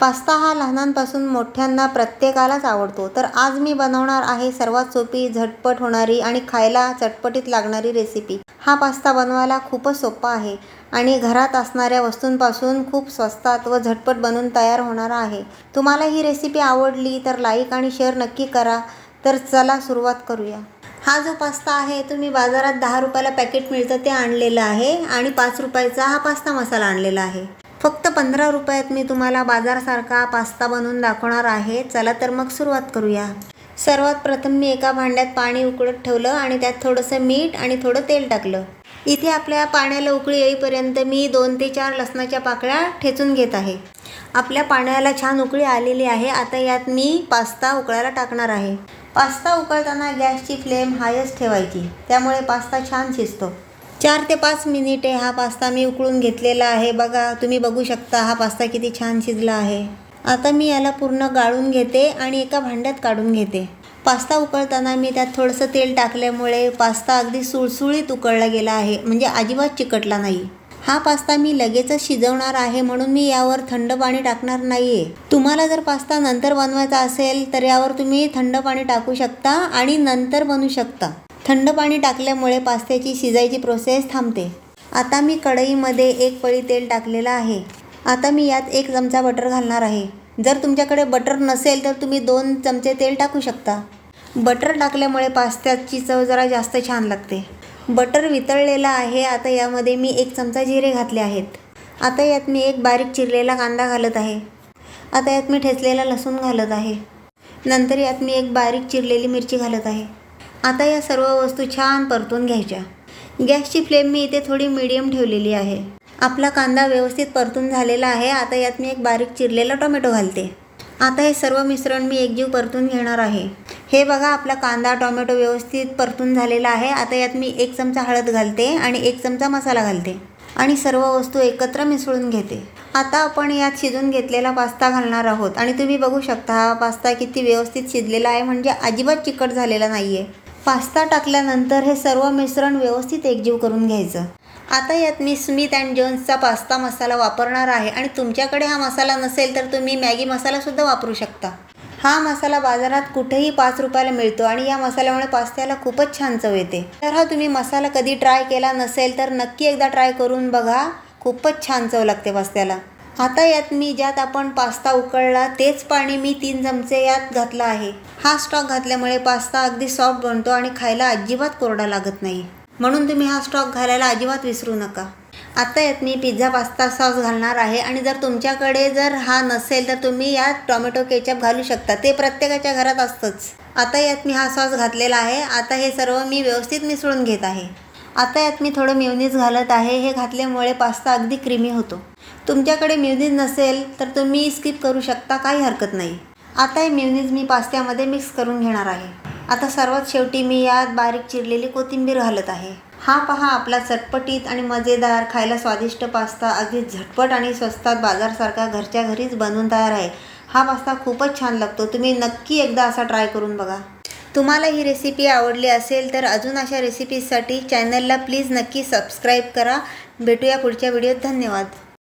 Pasta हा लहानांपासून मोठ्यांना प्रत्येकालाच आवडतो. तर आज मी बनवणार आहे सर्वात सोपी झटपट होणारी आणि खायला चटपटीत लागणारी रेसिपी हा पास्ता बनवायला खूपच सोपा आहे आणि घरात असणाऱ्या वस्तूंपासून खूप स्वस्तात व झटपट बनून तयार होणार आहे. तुम्हाला ही रेसिपी आवडली तर लाईक आणि शेअर नक्की करा. तर चला सुरुवात करूया. हा जो पास्ता आहे तो मी बाजारात दहा रुपयाला पॅकेट मिळतं ते आणलेलं आहे आणि पाच रुपयाचा हा पास्ता मसाला आणलेला आहे. फक्त पंधरा रुपयात मी तुम्हाला बाजारसारखा पास्ता बनवून दाखवणार आहे. चला तर मग सुरुवात करूया. सर्वात प्रथम मी एका भांड्यात पाणी उकळत ठेवलं आणि त्यात थोडंसं मीठ आणि थोडं तेल टाकलं. इथे आपल्या पाण्याला उकळी येईपर्यंत मी दोन ते चार लसणाच्या पाकळ्या ठेचून घेत आहे. आपल्या पाण्याला छान उकळी आलेली आहे. आता यात मी पास्ता उकळायला टाकणार आहे. पास्ता उकळताना गॅसची फ्लेम हायच ठेवायची. त्यामुळे पास्ता छान शिजतो. चार ते पाच मिनिटे हा पास्ता मी उकळून घेतलेला आहे. बघा तुम्ही बघू शकता हा पास्ता किती छान शिजला आहे. आता मी याला पूर्ण गाळून घेते आणि एका भांड्यात काढून घेते. पास्ता उकळताना मी त्यात थोडंसं तेल टाकल्यामुळे पास्ता अगदी सुळसुळीत उकळला गेला आहे म्हणजे अजिबात चिकटला नाही. हा पास्ता मी लगेचच शिजवणार आहे म्हणून मी यावर थंड पाणी टाकणार नाही आहे तुम्हाला जर पास्ता नंतर बनवायचा असेल तर यावर तुम्ही थंड पाणी टाकू शकता आणि नंतर बनवू शकता. थंड पाणी टाकल्यामुळे पास्त्याची शिजायची प्रोसेस थांबते. आता मी कढईमध्ये एक पळी तेल टाकलेलं आहे. आता मी यात एक चमचा बटर घालणार आहे. जर तुमच्याकडे बटर नसेल तर तुम्ही दोन चमचे तेल टाकू शकता. बटर टाकल्यामुळे पास्त्याची चव जरा जास्त छान लागते. बटर वितळलेलं आहे आता यामध्ये मी एक चमचा जिरे घातले आहेत. आता यात मी एक बारीक चिरलेला कांदा घालत आहे. आता यात मी ठेचलेला लसूण घालत आहे. नंतर यात मी एक बारीक चिरलेली मिरची घालत आहे. आता या सर्व वस्तू छान परतून घ्यायच्या. गॅसची फ्लेम मी इथे थोडी मीडियम ठेवलेली आहे. आपला कांदा व्यवस्थित परतून झालेला आहे. आता यात मी एक बारीक चिरलेला टोमॅटो घालते. आता हे सर्व मिश्रण मी एकजीव परतून घेणार आहे. हे बघा आपला कांदा टोमॅटो व्यवस्थित परतून झालेला आहे. आता यात मी एक चमचा हळद घालते आणि एक चमचा मसाला घालते. आणि सर्व वस्तू एकत्र मिसळून घेते. आता आपण यात शिजून घेतलेला पास्ता घालणार आहोत. आणि तुम्ही बघू शकता हा पास्ता किती व्यवस्थित शिजलेला आहे. म्हणजे अजिबात चिकट झालेला नाही आहे पास्ता टाकल्यानंतर हे सर्व मिश्रण व्यवस्थित एकजीव करून घ्यायचं. आता यात मी स्मिथ अँड जोन्सचा पास्ता मसाला वापरणार आहे आणि तुमच्याकडे हा मसाला नसेल तर तुम्ही मॅगी मसालासुद्धा वापरू शकता. हा मसाला बाजारात कुठेही पाच रुपयाला मिळतो आणि या मसाल्यामुळे पास्त्याला खूपच छान चव येते. तर हा तुम्ही मसाला कधी ट्राय केला नसेल तर नक्की एकदा ट्राय करून बघा. खूपच छान चव लागते पास्त्याला. आता यात मी ज्यात आपण पास्ता उकळला तेच पाणी मी तीन चमचे यात घातलं आहे. हा स्टॉक घातल्यामुळे पास्ता अगदी सॉफ्ट बनतो आणि खायला अजिबात कोरडा लागत नाही. म्हणून तुम्ही हा स्टॉक घालायला अजिबात विसरू नका. आता यात मी पिझ्झा पास्ता सॉस घालणार आहे आणि जर तुमच्याकडे जर हा नसेल तर तुम्ही यात टॉमॅटो केचप घालू शकता. ते प्रत्येकाच्या घरात असतंच. आता यात मी हा सॉस घातलेला आहे. आता हे सर्व मी व्यवस्थित मिसळून घेत आहे. आता यात मी थोडं म्युनीज घालत आहे. हे घातल्यामुळे पास्ता अगदी क्रीमी होतो. तुमच्याकडे म्युनीज नसेल तर तुम्ही स्किप करू शकता काही हरकत नाही. आता हे म्युनीज मी पास्त्यामध्ये मिक्स करून घेणार आहे. आता सर्वात शेवटी मी यात बारीक चिरलेली कोथिंबीर घालत आहे. हा पहा आपला चटपटीत आणि मजेदार खायला स्वादिष्ट पास्ता. अगदी झटपट आणि स्वस्तात बाजारसारखा घरच्या घरीच बनवून तयार आहे. हा पास्ता खूपच छान लागतो. तुम्ही नक्की एकदा असा ट्राय करून बघा. तुम्हाला ही रेसिपी आवडली असेल तर अजून अशा रेसिपीजसाठी चॅनलला प्लीज नक्की सबस्क्राईब करा. भेटूया पुढच्या व्हिडिओत धन्यवाद.